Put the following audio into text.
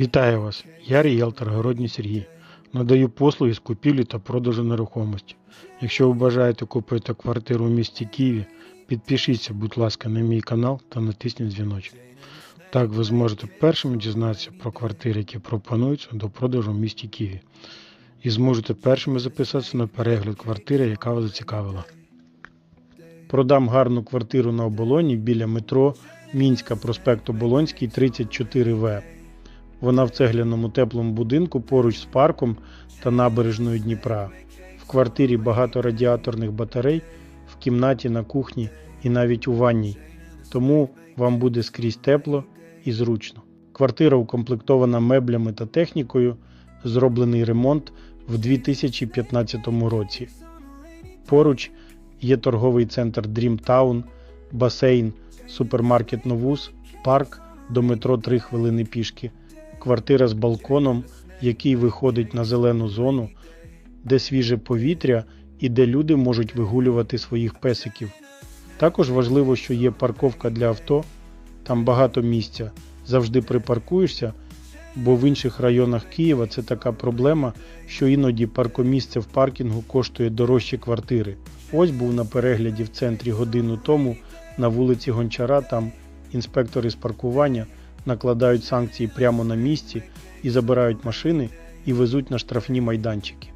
Вітаю вас! Я ріелтор Городній Сергій. Надаю послуги з купівлі та продажу нерухомості. Якщо ви бажаєте купити квартиру в місті Києві, підпишіться, будь ласка, на мій канал та натисніть дзвіночок. Так ви зможете першими дізнатися про квартири, які пропонуються до продажу в місті Києві. І зможете першими записатися на перегляд квартири, яка вас зацікавила. Продам гарну квартиру на оболоні біля метро Мінська, проспект Оболонський, 34В. Вона в цегляному теплому будинку поруч з парком та набережною Дніпра. В квартирі багато радіаторних батарей, в кімнаті, на кухні і навіть у ванній. Тому вам буде скрізь тепло і зручно. Квартира укомплектована меблями та технікою, зроблений ремонт в 2015 році. Поруч є торговий центр Dreamtown, басейн, супермаркет Новус, парк до метро 3 хвилини пішки квартира з балконом, який виходить на зелену зону, де свіже повітря і де люди можуть вигулювати своїх песиків. Також важливо, що є парковка для авто, там багато місця. Завжди припаркуєшся, бо в інших районах Києва це така проблема, що іноді паркомісце в паркінгу коштує дорожче квартири. Ось був на перегляді в центрі годину тому на вулиці Гончара, там інспектори з паркування накладають санкції прямо на місці і забирають машини і везуть на штрафні майданчики.